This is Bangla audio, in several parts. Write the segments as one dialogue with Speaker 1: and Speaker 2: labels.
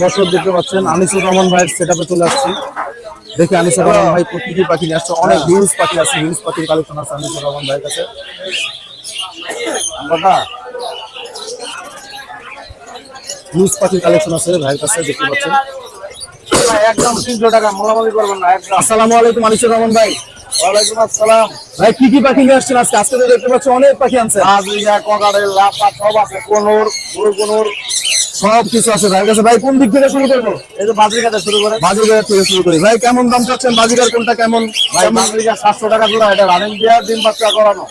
Speaker 1: দর্শক দেখতে পাচ্ছেন আনিসুর রহমান ভাইয়ের সেট আপে চলে আসছি। দেখি আনিসুর রহমান ভাই প্রতিটি পাখি নিয়ে আসছে অনেক হিউজ পাখি আছে হিউজ পাখির কালেকশন আছে আনিসুর রহমান ভাইয়ের কাছে। হিউজ পাখির কালেকশন আছে ভাইয়ের কাছে দেখতে পাচ্ছেন।
Speaker 2: একদম তিনশো টাকা মোলামুলি করবেন না
Speaker 1: আসসালামু আলাইকুম আনিসুর রহমান ভাই।
Speaker 2: ওয়ালাইকুম আসসালাম।
Speaker 1: ভাই কি কি পাখি নিয়ে আসছেন আজকে? আজকে তো দেখতে পাচ্ছি অনেক পাখি আনছে
Speaker 2: ককারের সব আছে কোনোর কোনোর
Speaker 1: সব কিছু আছে। ভাইয়ের কাছে ভাই কোন দিক থেকে শুরু করব?
Speaker 2: এই যে বাজরিকাতে শুরু করে
Speaker 1: বাজিগার থেকে শুরু করি। ভাই কেমন দাম চাচ্ছেন? বাজিগার কোনটা কেমন?
Speaker 2: ভাই বাজরিকা সাতশো টাকা জোড়া। এটা রানিং দিয়া ডিম বাচ্চা করানো।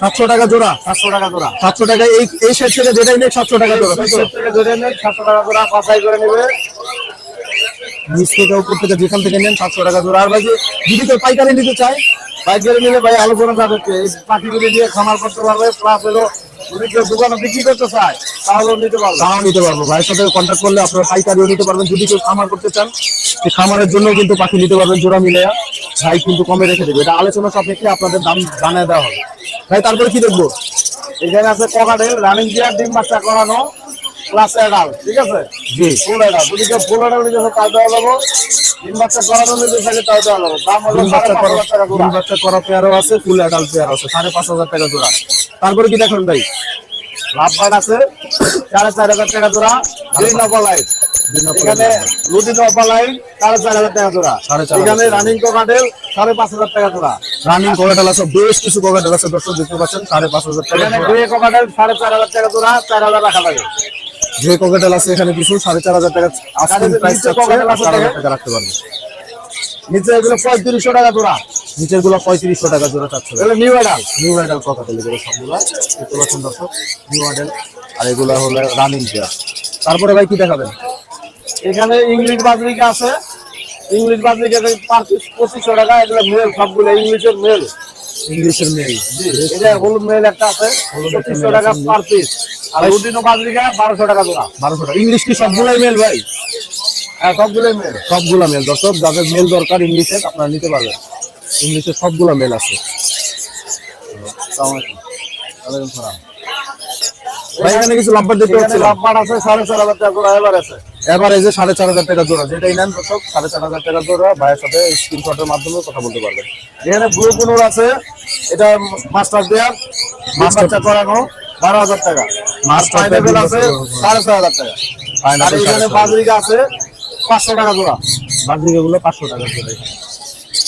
Speaker 1: সাতশো টাকা জোড়া?
Speaker 2: সাতশো টাকা জোড়া।
Speaker 1: সাতশো টাকা এই এই সেট থেকে যেটাই নেই সাতশো টাকা জোড়া। তো?
Speaker 2: ধরে নেন সাতশো টাকা জোড়া বাছাই করে নেবে।
Speaker 1: নিচ থেকে উপর থেকে যেখান থেকে নেন সাতশো টাকা জোড়া। আর ভাই যদি কেউ পাইকারি নিতে চায়?
Speaker 2: পাইকারি নিলে ভাই আলোচনা যাবে এই পাখিগুলি দিয়ে খামার করতে পারবে প্লাস হলো যদি কেউ দোকানে বিক্রি করতে চায় তাহলেও নিতে পারবে
Speaker 1: তাও নিতে পারব। ভাইয়ের সাথে কন্ট্যাক্ট করলে আপনারা পাইকারিও নিতে পারবেন। যদি কেউ খামার করতে চান সেই খামারের জন্য কিন্তু পাখি নিতে পারবেন জোড়া মিলে। ভাই কিন্তু কমে রেখে দেবে। এটা আলোচনা সাপেক্ষে আপনাদের দাম জানিয়ে দেওয়া হবে। ভাই তারপরে কি দেখব?
Speaker 2: এখানে আছে ককাটেল রানিং দিয়া ডিম বাচ্চা করানো প্লাস অ্যাডাল ঠিক আছে?
Speaker 1: জি।
Speaker 2: ফুল অ্যাডাল যদি কেউ ফুল অ্যাডাল নিতে চায় তাও দেওয়া যাব ডিম বাচ্চা করানো নিতে চাইলে তাও দেওয়া যাব। দাম হলো সাড়ে পাঁচ হাজার টাকা
Speaker 1: ডিম বাচ্চা করা পেয়ারও আছে ফুল অ্যাডাল্ট পেয়ার আছে সাড়ে পাঁচ হাজার টাকা জোড়া। তারপরে কি দেখুন ভাই?
Speaker 2: লাভবার্ড আছে সাড়ে চার হাজার টাকা জোড়া গ্রিন অপালাইট এখানে লুটিন অপালাইট সাড়ে চার হাজার টাকা জোড়া।
Speaker 1: সাড়ে চার হাজার
Speaker 2: এখানে রানিং ককাটেল সাড়ে পাঁচ হাজার টাকা জোড়া।
Speaker 1: রানিং কোকাটেল আছে বেশ কিছু কোকাটেল আছে দর্শক দেখতে পাচ্ছেন সাড়ে পাঁচ হাজার টাকা
Speaker 2: এখানে
Speaker 1: জোড়া।
Speaker 2: গ্রে সাড়ে চার হাজার টাকা জোড়া চার হাজার রাখা লাগে
Speaker 1: যে কোকাটেল আছে এখানে কিছু সাড়ে চার হাজার টাকা
Speaker 2: নিচে
Speaker 1: প্রাইস টাকা রাখতে পারবে।
Speaker 2: নিচে এগুলো পঁয়ত্রিশশো টাকা জোড়া।
Speaker 1: নিচেরগুলো পঁয়ত্রিশশো টাকা জোড়া চাচ্ছে
Speaker 2: নিউ অ্যাডাল
Speaker 1: নিউ আইডাল কোকাটেল এগুলো সবগুলো। দেখতে পাচ্ছেন দর্শক নিউ আইডাল আর এগুলো হলো রানিং পেয়ার তারপরে ভাই কি দেখাবেন?
Speaker 2: এখানে ইংলিশ বাজরিকা আছে। ইংলিশ বাজরিকা পঁচিশশো টাকা। এগুলো মেল সবগুলো ইংলিশের মেল
Speaker 1: ইংলিশের মেল
Speaker 2: এটা হলুদ মেল একটা আছে। পঁচিশশো টাকা পার পিস আর রুটিনো বাজরিকা বারোশো টাকা জোড়া।
Speaker 1: বারোশো টাকা। ইংলিশ কি সবগুলাই মেল ভাই?
Speaker 2: হ্যাঁ সবগুলোই মেল
Speaker 1: সবগুলা মেল দর্শক যাদের মেল দরকার ইংলিশের আপনারা নিতে পারবেন। ইংলিশের সবগুলা মেল আছে। ভাই এখানে কিছু লাম্বার দেখতে
Speaker 2: এখানে
Speaker 1: পাচ্ছি
Speaker 2: লাভবার আছে সাড়ে চার হাজার টাকা জোড়া এবার আছে।
Speaker 1: যে সাড়ে চার হাজার টাকা জোড়া। যেটাই নেন দর্শক সাড়ে চার হাজার টাকা জোড়া। ভাইয়ের সাথে স্ক্রিনশটের মাধ্যমে কথা বলতে পারবেন।
Speaker 2: এখানে ব্লু কুনুর আছে। এটা মাস্টার দেয়ার। মাস্টার করানো। বারো হাজার টাকা। পাইনাপেল আছে সাড়ে ছয় হাজার টাকা। আর এখানে বাজরিকা আছে পাঁচশো টাকা জোড়া।
Speaker 1: বাকি গুলো পাঁচশো টাকা জোড়া।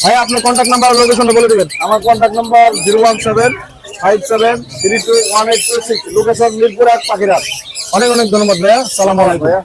Speaker 2: ভাই আপনার কন্ট্যাক্ট নাম্বার লোকেশনটা বলে দেবেন। আমার contact number zero one seven five seven three two one eight two six location Mirpur এক পাখিরাত
Speaker 1: অনেক অনেক ধন্যবাদ ভাইয়া। সালাম আলাইকুম।
Speaker 2: ভাইয়া।